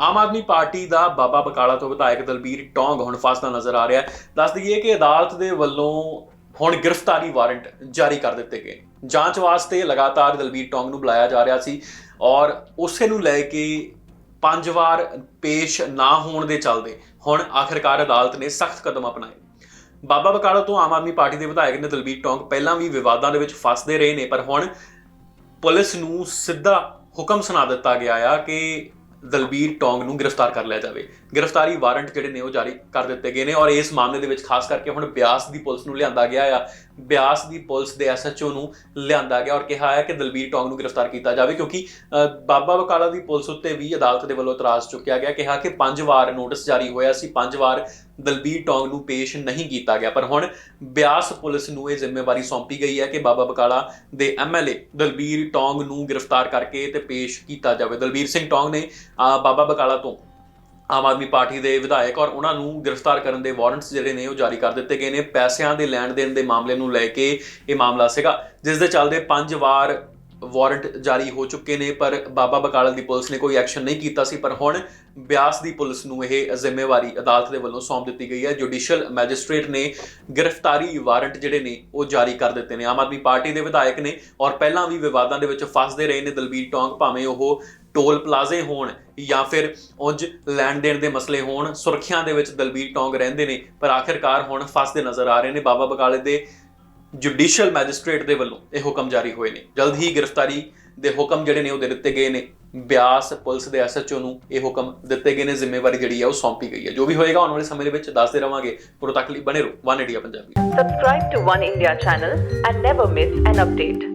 Aam Aadmi party ਦਾ ਬਾਬਾ ਬਕਾਲਾ ਤੋਂ ਵਿਧਾਇਕ ਦਲਬੀਰ ਟੌਂਗ ਹੁਣ ਫਸਦਾ ਨਜ਼ਰ ਆ ਰਿਹਾ ਹੈ। ਦੱਸ ਦਈਏ ਕਿ ਅਦਾਲਤ ਦੇ ਵੱਲੋਂ ਹੁਣ ਗ੍ਰਿਫਤਾਰੀ ਵਾਰੰਟ ਜਾਰੀ ਕਰ ਦਿੱਤੇ ਗਏ। ਜਾਂਚ ਵਾਸਤੇ ਲਗਾਤਾਰ ਦਲਬੀਰ ਟੌਂਗ ਨੂੰ ਬੁਲਾਇਆ ਜਾ ਰਿਹਾ ਸੀ ਔਰ ਉਸੇ ਨੂੰ ਲੈ ਕੇ ਪੰਜ ਵਾਰ ਪੇਸ਼ ਨਾ ਹੋਣ ਦੇ ਚੱਲਦੇ ਹੁਣ ਆਖਿਰਕਾਰ ਅਦਾਲਤ ਨੇ ਸਖਤ ਕਦਮ ਅਪਣਾਏ। ਬਾਬਾ ਬਕਾਲਾ ਤੋਂ ਆਮ ਆਦਮੀ ਪਾਰਟੀ ਦੇ ਵਿਧਾਇਕ ਨੇ ਦਲਬੀਰ ਟੌਂਗ ਪਹਿਲਾਂ ਵੀ ਵਿਵਾਦਾਂ ਦੇ ਵਿੱਚ ਫਸਦੇ ਰਹੇ ਨੇ, ਪਰ ਹੁਣ ਪੁਲਿਸ ਨੂੰ ਸਿੱਧਾ ਹੁਕਮ ਸੁਣਾ ਦਿੱਤਾ ਗਿਆ ਆ ਕਿ ਦਲਬੀਰ ਟੋਂਗ ਨੂੰ ਗ੍ਰਿਫਤਾਰ ਕਰ ਲਿਆ ਜਾਵੇ। ਗ੍ਰਿਫਤਾਰੀ ਵਾਰੰਟ ਜਿਹੜੇ ਨੇ ਉਹ ਜਾਰੀ ਕਰ ਦਿੱਤੇ ਗਏ ਨੇ ਔਰ ਇਸ ਮਾਮਲੇ ਦੇ ਵਿੱਚ ਖਾਸ ਕਰਕੇ ਹੁਣ ਬਿਆਸ ਦੀ ਪੁਲਿਸ ਨੂੰ ਲਿਆਂਦਾ ਗਿਆ ਆ। ਬਿਆਸ ਦੀ ਪੁਲਿਸ ਦੇ ਐਸਐਚਓ ਨੂੰ ਲਿਆਂਦਾ ਗਿਆ ਔਰ ਕਿਹਾ ਹੈ ਕਿ ਦਲਬੀਰ ਟੌਂਗ ਨੂੰ ਗ੍ਰਿਫਤਾਰ ਕੀਤਾ ਜਾਵੇ ਕਿਉਂਕਿ ਬਾਬਾ ਬਕਾਲਾ ਦੀ ਪੁਲਿਸ ਉੱਤੇ ਵੀ ਅਦਾਲਤ ਦੇ ਵੱਲੋਂ ਇਤਰਾਜ਼ ਚੁੱਕਿਆ ਗਿਆ, ਕਿਹਾ ਕਿ ਪੰਜ ਵਾਰ ਨੋਟਿਸ ਜਾਰੀ ਹੋਇਆ ਸੀ, ਪੰਜ ਵਾਰ ਦਲਬੀਰ ਟੌਂਗ ਨੂੰ ਪੇਸ਼ ਨਹੀਂ ਕੀਤਾ ਗਿਆ। ਪਰ ਹੁਣ ਬਿਆਸ ਪੁਲਿਸ ਨੂੰ ਇਹ ਜ਼ਿੰਮੇਵਾਰੀ ਸੌਂਪੀ ਗਈ ਹੈ ਕਿ ਬਾਬਾ ਬਕਾਲਾ ਦੇ ਐਮਐਲਏ ਦਲਬੀਰ ਟੌਂਗ ਨੂੰ ਗ੍ਰਿਫਤਾਰ ਕਰਕੇ ਤੇ ਪੇਸ਼ ਕੀਤਾ ਜਾਵੇ। ਦਲਬੀਰ ਸਿੰਘ ਟੌਂਗ ਨੇ ਬਾਬਾ ਬਕਾਲਾ ਤੋਂ ਆਮ ਆਦਮੀ ਪਾਰਟੀ ਦੇ ਵਿਧਾਇਕ ਔਰ ਉਹਨਾਂ ਨੂੰ ਗ੍ਰਿਫਤਾਰ ਕਰਨ ਦੇ ਵਾਰੰਟਸ ਜਿਹੜੇ ਨੇ ਉਹ ਜਾਰੀ ਕਰ ਦਿੱਤੇ ਗਏ ਨੇ। ਪੈਸਿਆਂ ਦੇ ਲੈਣ ਦੇਣ ਦੇ ਮਾਮਲੇ ਨੂੰ ਲੈ ਕੇ ਇਹ ਮਾਮਲਾ ਸੀਗਾ। ਜਿਸ ਦੇ ਚੱਲਦੇ ਪੰਜ ਵਾਰ ਵਾਰੰਟ ਜਾਰੀ ਹੋ ਚੁੱਕੇ ਨੇ, ਪਰ ਬਾਬਾ ਬਕਾਲਾ ਦੀ ਪੁਲਿਸ ਨੇ ਕੋਈ ਐਕਸ਼ਨ ਨਹੀਂ ਕੀਤਾ ਸੀ। ਪਰ ਹੁਣ ਬਿਆਸ ਦੀ ਪੁਲਿਸ ਨੂੰ ਇਹ ਜ਼ਿੰਮੇਵਾਰੀ ਅਦਾਲਤ ਦੇ ਵੱਲੋਂ ਸੌਂਪ ਦਿੱਤੀ ਗਈ ਹੈ। ਜੁਡੀਸ਼ੀਅਲ ਮੈਜਿਸਟ੍ਰੇਟ ਨੇ ਗ੍ਰਿਫਤਾਰੀ ਵਾਰੰਟ ਜਿਹੜੇ ਨੇ ਉਹ ਜਾਰੀ ਕਰ ਦਿੱਤੇ ਨੇ। ਆਮ ਆਦਮੀ ਪਾਰਟੀ ਦੇ ਵਿਧਾਇਕ ਨੇ ਔਰ ਪਹਿਲਾਂ ਵੀ ਵਿਵਾਦਾਂ ਦੇ ਵਿੱਚ ਫਸਦੇ ਰਹੇ ਨੇ। ਦਲਬੀਰ ਟੌਂਗ ਭਾਵੇਂ ਉਹ ਟੋਲ ਪਲਾਜ਼ੇ ਹੋਣ ਜਾਂ ਫਿਰ ਉਂਝ ਲੈਣ ਦੇਣ ਦੇ ਮਸਲੇ ਹੋਣ, ਸੁਰੱਖਿਆ ਦੇ ਵਿੱਚ ਦਲਬੀਰ ਟੌਂਗ ਰਹਿੰਦੇ ਨੇ, ਪਰ ਆਖਿਰਕਾਰ ਹੁਣ ਫਸਦੇ ਨਜ਼ਰ ਆ ਰਹੇ ਨੇ ਬਾਬਾ ਬਕਾਲੇ ਦੇ ਜੁਡੀਸ਼ੀਅਲ ਮੈਜਿਸਟ੍ਰੇਟ ਦੇ ਵੱਲੋਂ ਇਹ ਹੁਕਮ ਜਾਰੀ ਹੋਏ ਨੇ। ਜਲਦ ਹੀ ਗ੍ਰਿਫਤਾਰੀ ਦੇ ਹੁਕਮ ਜਿਹੜੇ ਨੇ ਉਹ ਦੇ ਦਿੱਤੇ ਗਏ ਨੇ। ਬਿਆਸ ਪੁਲਿਸ ਦੇ ਐਸਐਚਓ ਨੂੰ ਇਹ ਹੁਕਮ ਦਿੱਤੇ ਗਏ ਨੇ। ਜ਼ਿੰਮੇਵਾਰੀ ਜਿਹੜੀ ਹੈ ਉਹ ਸੌਂਪੀ ਗਈ ਹੈ ਜੋ ਵੀ ਹੋਏਗਾ ਆਉਣ ਵਾਲੇ ਸਮੇਂ ਦੇ ਵਿੱਚ ਦੱਸਦੇ ਰਵਾਂਗੇ। ਪੁਰੋ ਤੱਕ ਲਈ ਬਣੇ ਰਹੋ। One India Punjabi. Subscribe to One India channel and never miss an update.